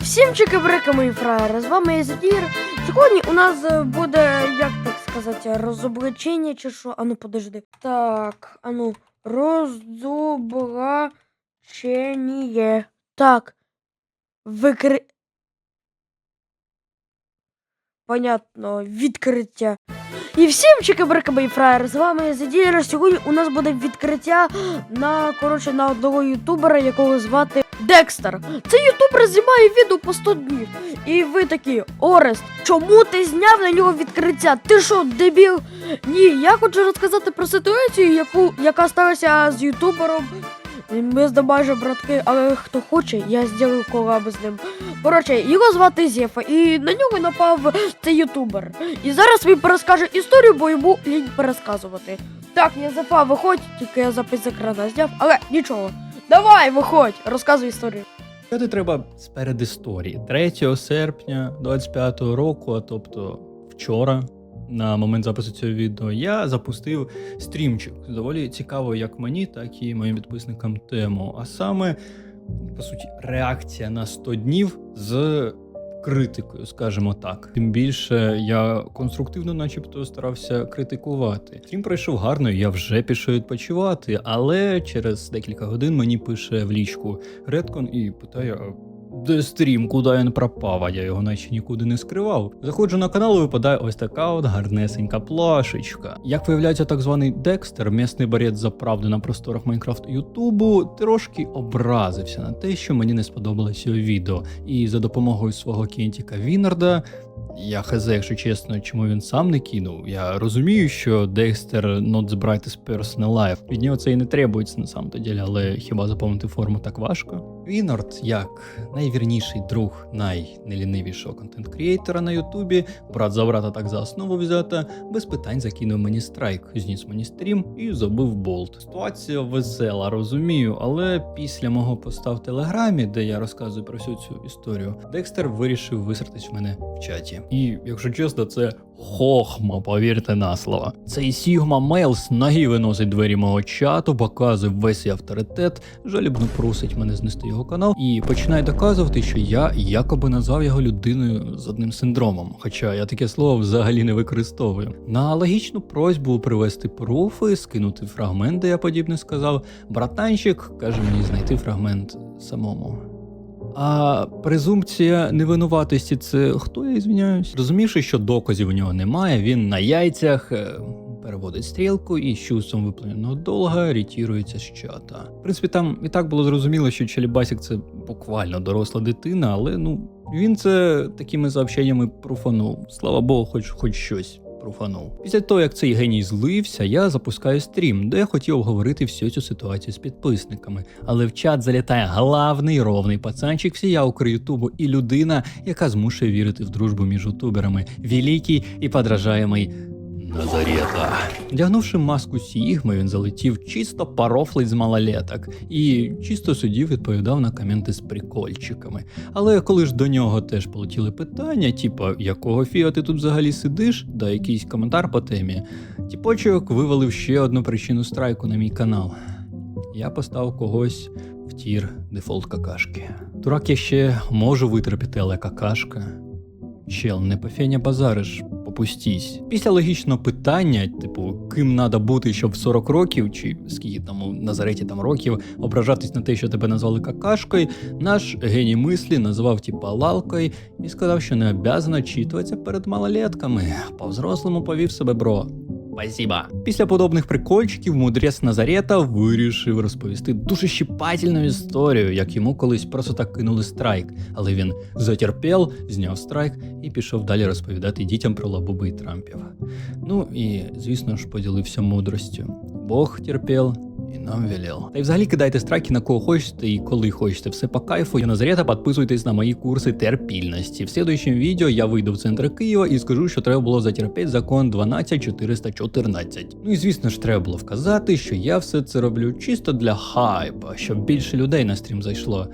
Всім чики-брики, мої фраєри, з вами я Задір. Сьогодні у нас е, буде, як так сказати, розоблачення чи що? Ану, подожди. Так, ану, розоблачення. Так. Викри... Понятно, відкриття. І всім чики-брики, мої фраєри, з вами я. Сьогодні у нас буде відкриття на, коротше, на одного ютубера, якого звати Декстер. Цей ютубер знімає відео по 100 днів. І ви такі, Орест, чому ти зняв на нього відкриття? Ти що, дебіл? Ні, я хочу розказати про ситуацію, яку, яка сталася з ютубером. Ми з майже братки, але хто хоче, я зроблю колаб з ним. Коротше, його звати Зефа, і на нього напав цей ютубер. І зараз він перескаже історію, бо йому лінь пересказувати. Так, я Зефа, виходь, тільки я запис з екрана зняв, але нічого. Давай, виходь, розказуй історію. Це треба з передісторії. 3 серпня 25-го року, а тобто вчора, на момент запису цього відео, я запустив стрімчик. Доволі цікаво як мені, так і моїм підписникам тему. А саме, по суті, реакція на 100 днів з критикою, скажімо так. Тим більше я конструктивно, начебто, старався критикувати. Стрім пройшов гарно, я вже пішов відпочивати, але через декілька годин мені пише в лічку Редкон і питає. «А Де стрім, куди він пропав, а я його наче нікуди не скривав. Заходжу на канал і випадає ось така от гарнесенька плашечка. Як виявляється, так званий Декстер, м'ясний барет за правду на просторах Майнкрафт Ютубу, трошки образився на те, що мені не сподобалося відео. І за допомогою свого кінтіка Вінарда. Я хз, якщо чесно, чому він сам не кинув. Я розумію, що Декстер not the brightest person alive. Від нього це і не требується на самом деле, але хіба заповнити форму так важко? Вінард, як найвірніший друг найнелінивішого контент-крієйтора на Ютубі, брат за брата так за основу взята, без питань закинув мені страйк, зніс мені стрім і забив болт. Ситуація весела, розумію, але після мого поста в телеграмі, де я розказую про всю цю історію, Декстер вирішив висратись в мене в чаті. І, якщо чесно, це хохма, повірте на слово. Цей Сігма Мейлс ноги виносить двері мого чату, показує весь свій авторитет, жалібно просить мене знести його канал і починає доказувати, що я якоби назвав його людиною з одним синдромом. Хоча я таке слово взагалі не використовую. На логічну просьбу привести пруфи, скинути фрагмент, де я подібне сказав. Братанчик каже мені знайти фрагмент самому. А презумпція невинуватості це хто я звіняюсь? Розумівши, що доказів у нього немає, він на яйцях е, переводить стрілку і з чувством виповненого долга ретірується з чата. В принципі, там і так було зрозуміло, що Челібасік це буквально доросла дитина, але ну він це такими сообщеннями профанув. Слава Богу, хоч хоч щось. Профанув. Після того, як цей геній злився, я запускаю стрім, де я хотів обговорити всю цю ситуацію з підписниками. Але в чат залітає главний ровний пацанчик всія укр Ютубу і людина, яка змушує вірити в дружбу між ютуберами, великий і подражаємий Назарета. Вдягнувши маску Сігми, він залетів чисто парофлить з малолеток і чисто сидів відповідав на коменти з прикольчиками. Але коли ж до нього теж полетіли питання, типа якого фіга ти тут взагалі сидиш, да якийсь коментар по темі, тіпочок вивалив ще одну причину страйку на мій канал. Я поставив когось в тір дефолт какашки. Дурак я ще можу витерпіти, але какашка. Чел, не по феня базариш, попустись. Після логічного питання, типу, ким треба бути, щоб в 40 років, чи скільки там у Назареті там років, ображатись на те, що тебе назвали какашкою, наш геній мислі назвав типа лалкою і сказав, що не обязано читуватися перед малолетками. По-взрослому повів себе бро. Спасибо. Після подобних прикольчиків мудрець Назарета вирішив розповісти дуже щіпательну історію, як йому колись просто так кинули страйк, але він затерпел, зняв страйк і пішов далі розповідати дітям про лабуби і Трампів. Ну і звісно ж поділився мудростю. Бог терпів і нам велел. Та й взагалі кидайте страйки на кого хочете і коли хочете. Все по кайфу. Я Назарета, підписуйтесь на мої курси терпільності. В слідуючому відео я вийду в центр Києва і скажу, що треба було затерпіти закон 12414. Ну і звісно ж, треба було вказати, що я все це роблю чисто для хайпа, щоб більше людей на стрім зайшло.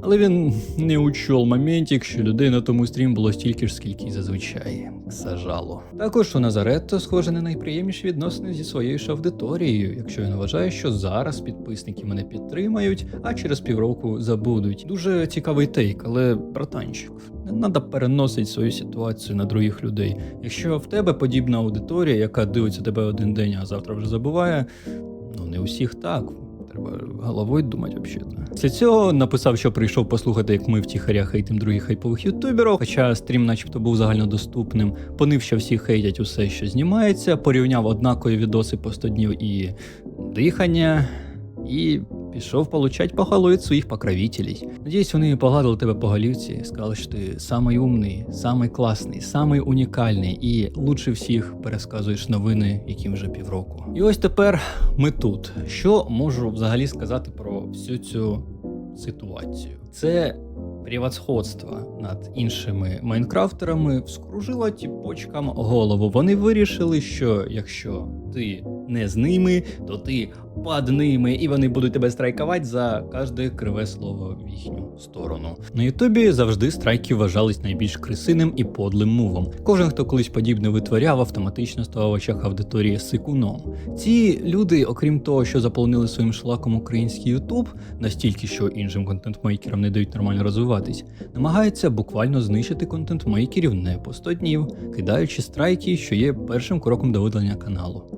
Але він не учел моментик, що людей на тому стрім було стільки ж, скільки й зазвичай. К сажалу. Також у Назаретто, схоже, не найприємніші відносини зі своєю ж аудиторією, якщо він вважає, що зараз підписники мене підтримають, а через півроку забудуть. Дуже цікавий тейк, але братанчик, не треба переносити свою ситуацію на других людей. Якщо в тебе подібна аудиторія, яка дивиться тебе один день, а завтра вже забуває, ну не усіх так. Треба головою думати взагалі. Після цього написав, що прийшов послухати, як ми втіхаря хейтим других хайпових ютуберів. Хоча стрім, начебто, був загальнодоступним. Понив, що всі хейтять усе, що знімається, порівняв однакові відоси по 100 днів і дихання, і пішов получать похвалу від своїх покровителей. Надіюсь, вони погладили тебе по голівці, сказали, що ти самий умний, самий класний, самий унікальний і лучше всіх пересказуєш новини, яким вже півроку. І ось тепер ми тут. Що можу взагалі сказати про всю цю ситуацію? Це превосходство над іншими майнкрафтерами вскружило тіпочкам голову. Вони вирішили, що якщо ти не з ними, то ти під ними, і вони будуть тебе страйкувати за кожне криве слово в їхню сторону. На Ютубі завжди страйки вважались найбільш крисиним і подлим мувом. Кожен, хто колись подібне витворяв, автоматично ставав очах аудиторії сикуном. Ці люди, окрім того, що заполонили своїм шлаком український Ютуб, настільки, що іншим контент-мейкерам не дають нормально розвиватись, намагаються буквально знищити контент-мейкерів не по 100 днів, кидаючи страйки, що є першим кроком до видалення каналу.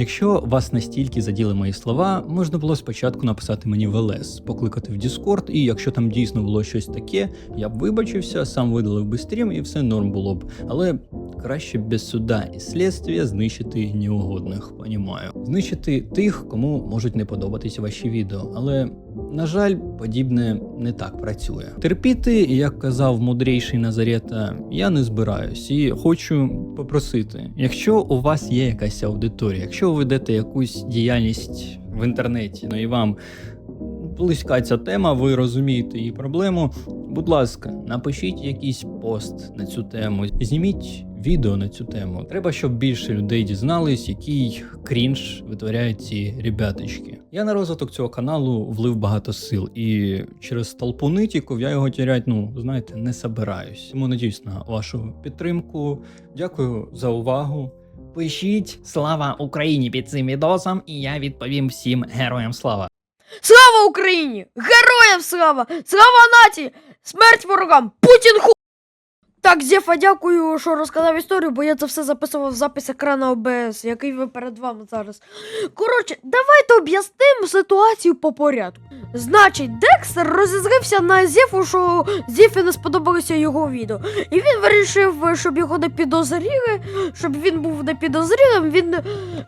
Якщо вас настільки заділи мої слова, можна було спочатку написати мені в ЛС, покликати в Discord, і якщо там дійсно було щось таке, я б вибачився, сам видалив би стрім і все норм було б. Але краще без суда і слідства знищити неугодних, понімаю. Знищити тих, кому можуть не подобатися ваші відео, але. На жаль, подібне не так працює. Терпіти, як казав мудрейший Назарета, я не збираюсь і хочу попросити, якщо у вас є якась аудиторія, якщо ви ведете якусь діяльність в інтернеті, ну і вам близька ця тема, ви розумієте її проблему. Будь ласка, напишіть якийсь пост на цю тему, зніміть відео на цю тему. Треба, щоб більше людей дізнались, який крінж витворяють ці ребяточки. Я на розвиток цього каналу влив багато сил, і через толпу нитіків я його тірять, ну знаєте, не собираюсь. Тому надіюсь на вашу підтримку. Дякую за увагу. Пишіть слава Україні під цим відосом, і я відповім всім героям слава. Слава Україні! Героям слава! Слава нації! Смерть ворогам! Путін ху! Так, Зефа, дякую, що розказав історію, бо я це все записував в запис екрану ОБС, який ви перед вами зараз. Коротше, давайте об'яснимо ситуацію по порядку. Значить, Декстер розізлився на Зефу, що Зефі не сподобалося його відео. І він вирішив, щоб його не підозріли, щоб він був не підозрілим, він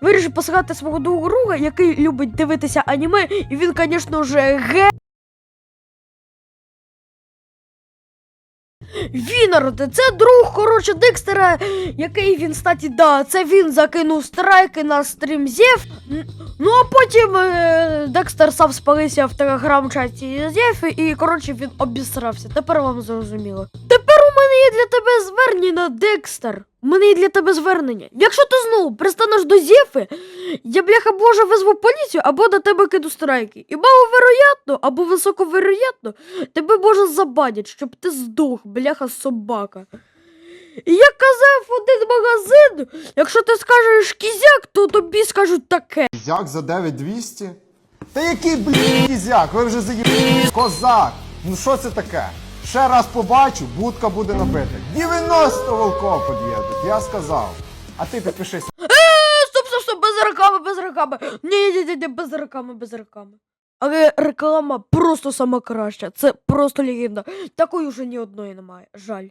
вирішив посилати свого друга, який любить дивитися аніме, і він, звісно ж, ге. Вінард, це друг, коротше, Декстера, який він, статі, да, це він закинув страйки на стрім Зєв. Ну а потім е, Декстер сам спалився в телеграм-чаті Зєв і коротше він обісрався. Тепер вам зрозуміло. Мене є для тебе звернення, Декстер. У мене є для тебе звернення. Якщо ти знову пристанеш до Зєфи, я бляха боже визву поліцію або до тебе киду страйки. І маловероятно, або високовероятно, тебе може забанять, щоб ти здох, бляха собака. І як казав один магазин, якщо ти скажеш кізяк, то тобі скажуть таке. Кізяк за 9200? Та який, блін, кізяк? Ви вже заїбали. Козак! Ну що це таке? Ще раз побачу, будка буде набита. 90 волков під'їдуть, я сказав. А ти підпишися. Е, стоп, стоп, стоп, без реклами, без реклами. Ні, ні, ні, ні, без реклами, без реклами. Але реклама просто сама краща. Це просто легенда. Такої вже ні одної немає. Жаль.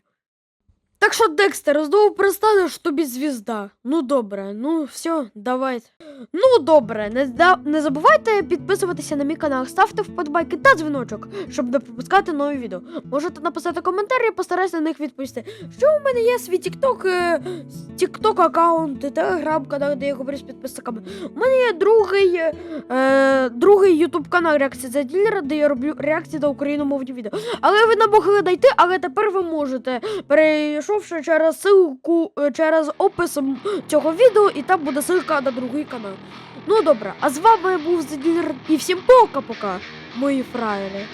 Так що, Декстер, знову пристанеш тобі звізда. Ну добре, ну все, давайте. Ну добре, не, не забувайте підписуватися на мій канал, ставте вподобайки та дзвіночок, щоб не пропускати нові відео. Можете написати коментарі, я постараюсь на них відповісти. Що у мене є свій TikTok, е, TikTok аккаунт, телеграм канал, де я говорю з підписниками. У мене є другий, е, е, другий YouTube канал реакція за ділера, де я роблю реакції на україномовні відео. Але ви не могли знайти, але тепер ви можете, перейшовши через ссылку, е, через опис цього відео, і там буде ссылка на другий канал. Ну добре, а з вами був Зедір і всім пока-пока, мої фраєри.